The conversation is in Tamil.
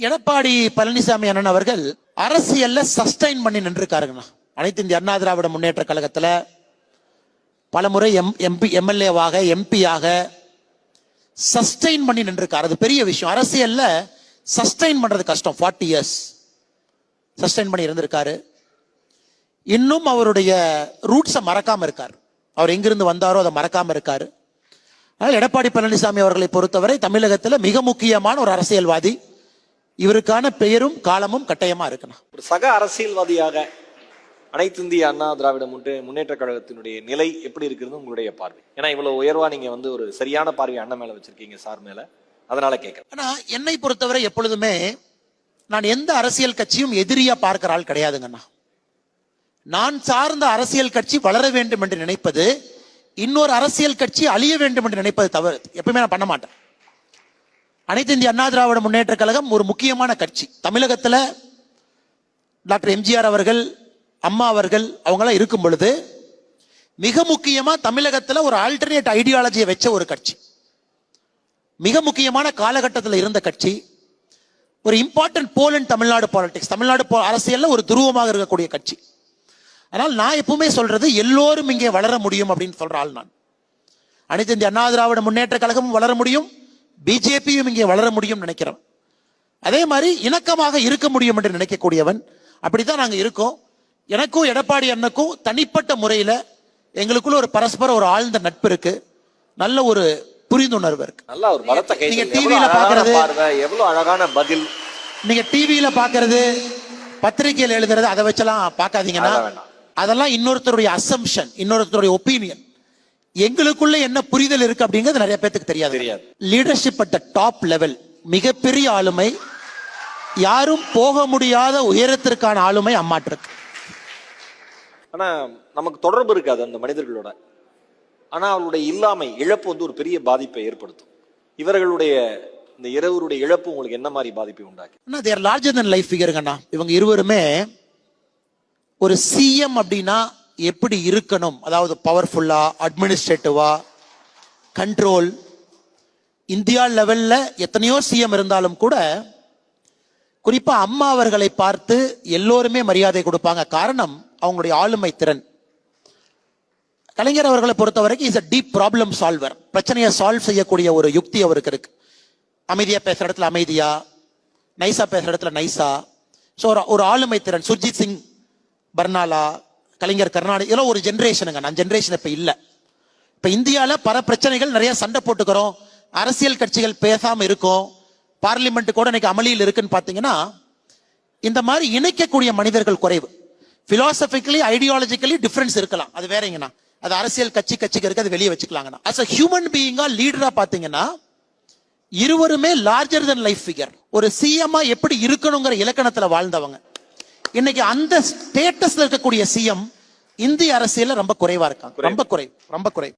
எடப்பாடி பழனிசாமி அண்ணன் அவர்கள் அரசியல்ல சஸ்டைன் பண்ணி நின்றுருக்காருங்கண்ணா. அனைத்து இந்திய அண்ணா திராவிட முன்னேற்ற கழகத்தில் பலமுறை எம் எம்பி எம்எல்ஏவாக எம்பியாக சஸ்டைன் பண்ணி நின்றுருக்காரு. அது பெரிய விஷயம். அரசியல்ல சஸ்டைன் பண்றது கஷ்டம். ஃபார்ட்டி இயர்ஸ் சஸ்டைன் பண்ணி இருந்திருக்காரு. இன்னும் அவருடைய ரூட்ஸை மறக்காம இருக்கார். அவர் எங்கிருந்து வந்தாரோ அதை மறக்காம இருக்காரு. அதனால் எடப்பாடி பழனிசாமி அவர்களை பொறுத்தவரை தமிழகத்தில் மிக முக்கியமான ஒரு அரசியல்வாதி. இவருக்கான பெயரும் காலமும் கட்டாயமா இருக்கணும். ஒரு சக அரசியல்வாதியாக அனைத்து இந்திய அண்ணா திராவிட முன்னே முன்னேற்ற கழகத்தினுடைய நிலை எப்படி இருக்கிறது உங்களுடைய பார்வை. ஏன்னா இவ்வளவு உயர்வா நீங்க வந்து ஒரு சரியான பார்வை அண்ணன் மேல வச்சிருக்கீங்க சார் மேல. அதனால கேட்கறேன். ஆனா என்னை பொறுத்தவரை எப்பொழுதுமே நான் எந்த அரசியல் கட்சியும் எதிரியா பார்க்கிற ஆள் கிடையாதுங்கண்ணா நான் சார்ந்த அரசியல் கட்சி வளர வேண்டும் என்று நினைப்பது இன்னொரு அரசியல் கட்சி அழிய வேண்டும் என்று நினைப்பது தவறு. எப்பவுமே நான் பண்ண மாட்டேன். அனைத்து இந்திய அண்ணா திராவிட முன்னேற்ற கழகம் ஒரு முக்கியமான கட்சி. தமிழகத்தில் டாக்டர் எம்ஜிஆர் அவர்கள் அம்மா அவர்கள் அவங்களாம் இருக்கும் பொழுது மிக முக்கியமாக தமிழகத்தில் ஒரு ஆல்டர்னேட் ஐடியாலஜியை வச்ச ஒரு கட்சி. மிக முக்கியமான காலகட்டத்தில் இருந்த கட்சி. ஒரு important pole and Tamil Nadu politics Tamil Nadu அரசியலில் ஒரு துருவமாக இருக்கக்கூடிய கட்சி. அதனால் நான் எப்பவுமே சொல்றது எல்லோரும் இங்கே வளர முடியும் அப்படின்னு சொல்ற ஆள் நான். அனைத்து இந்திய அண்ணா திராவிட முன்னேற்ற கழகமும் வளர முடியும். பிஜேபியும் இங்கே வளர முடியும் நினைக்கிறேன் அதே மாதிரி இணக்கமாக இருக்க முடியும் என்று நினைக்கக்கூடியவன் அப்படித்தான் நாங்க இருக்கோம். எனக்கும் எடப்பாடி அண்ணனுக்கும் தனிப்பட்ட முறையில எங்களுக்குள்ள ஒரு பரஸ்பர ஒரு ஆழ்ந்த நட்பு இருக்கு. நல்ல ஒரு புரிந்துணர்வு இருக்கு. நல்லா ஒரு பலத்த கை நீங்க எவ்வளவு TV ல அழகான பார்க்கறது- பார்வை எவ்வளவு அழகான பதில். நீங்க டிவியில பாக்குறது பத்திரிகையில் எழுதுறது அதை வச்செல்லாம் பார்க்காதீங்கன்னா. அதெல்லாம் இன்னொருத்தருடைய அசம்ஷன் இன்னொருத்தருடைய ஒப்பீனியன் எங்களுக்குள்ள என்ன புரிதல் இருக்கு அப்படிங்கிறது நிறைய பேத்துக்கு தெரியாது. தெரியாது. லீடர்ஷிப் அட் டாப் லெவல் மிகப்பெரிய ஆளுமை யாரும் போக முடியாத உயரத்திற்கான ஆளுமை அம்மாட்டிருக்கு ஆனா நமக்கு தொடர்பு இருக்காது அந்த மனிதர்களோட. ஆனா அவளுடைய இல்லாமை இழப்பு வந்து ஒரு பெரிய பாதிப்பை ஏற்படுத்தும். இவர்களுடைய இந்த இரவருடைய இழப்பு உங்களுக்கு என்ன மாதிரி பாதிப்பை உண்டாக்கி? அண்ணா தேர் லார்ஜர் than லைஃப் ஃபிகருங்கண்ணா இவங்க இருவருமே ஒரு சிஎம் அப்படின்னா எப்படி இருக்கணும்? அதாவது பவர்ஃபுல்லா அட்மினிஸ்ட்ரேட்டிவா கண்ட்ரோல் இந்தியா லெவல்ல எத்தனையோ சிஎம் இருந்தாலும் கூட குறிப்பா அம்மா அவர்களை பார்த்து எல்லோருமே மரியாதை கொடுப்பாங்க. காரணம் அவங்களுடைய ஆளுமை திறன். கலைஞர் அவர்களை பொறுத்த வரைக்கும் is a deep problem solver பிரச்சனையை சால்வ் செய்யக்கூடிய ஒரு யுக்தி அவருக்கு இருக்கு. அமைதியா பேசுற இடத்துல அமைதியா நைசா பேசுற இடத்துல நைசா ஸோ ஒரு ஒரு ஆளுமை திறன். சுர்ஜித் சிங் பர்னாலா கலைஞர் கருணாநிதி இதெல்லாம் ஒரு ஜென்ரேஷனுங்க நான் ஜென்ரேஷன் இப்போ இல்லை. இப்போ இந்தியாவில் பல பிரச்சனைகள் நிறைய சண்டை போட்டுக்கிறோம். அரசியல் கட்சிகள் பேசாமல் இருக்கும். பார்லிமெண்ட் கூட இன்னைக்கு அமளியில் இருக்குன்னு பார்த்தீங்கன்னா இந்த மாதிரி இணைக்கக்கூடிய மனிதர்கள் குறைவு. பிலாசபிக்கலி ஐடியாலஜிக்கலி டிஃப்ரென்ஸ் இருக்கலாம். அது வேறங்கண்ணா அது அரசியல் கட்சி கட்சிக்கு இருக்கு அது வெளியே வச்சுக்கலாங்கண்ணா. அஸ் அ ஹியூமன் பீயிங்கா லீடரா பாத்தீங்கன்னா இருவருமே லார்ஜர் தென் லைஃப் ஃபிகர் ஒரு சிஎம்மா எப்படி இருக்கணுங்கிற இலக்கணத்துல வாழ்ந்தவங்க. இன்னைக்கு அந்த ஸ்டேட்டஸ்ல இருக்கக்கூடிய சிஎம் இந்திய அரசியல ரொம்ப குறைவா இருக்காங்க ரொம்ப குறைவு ரொம்ப குறைவு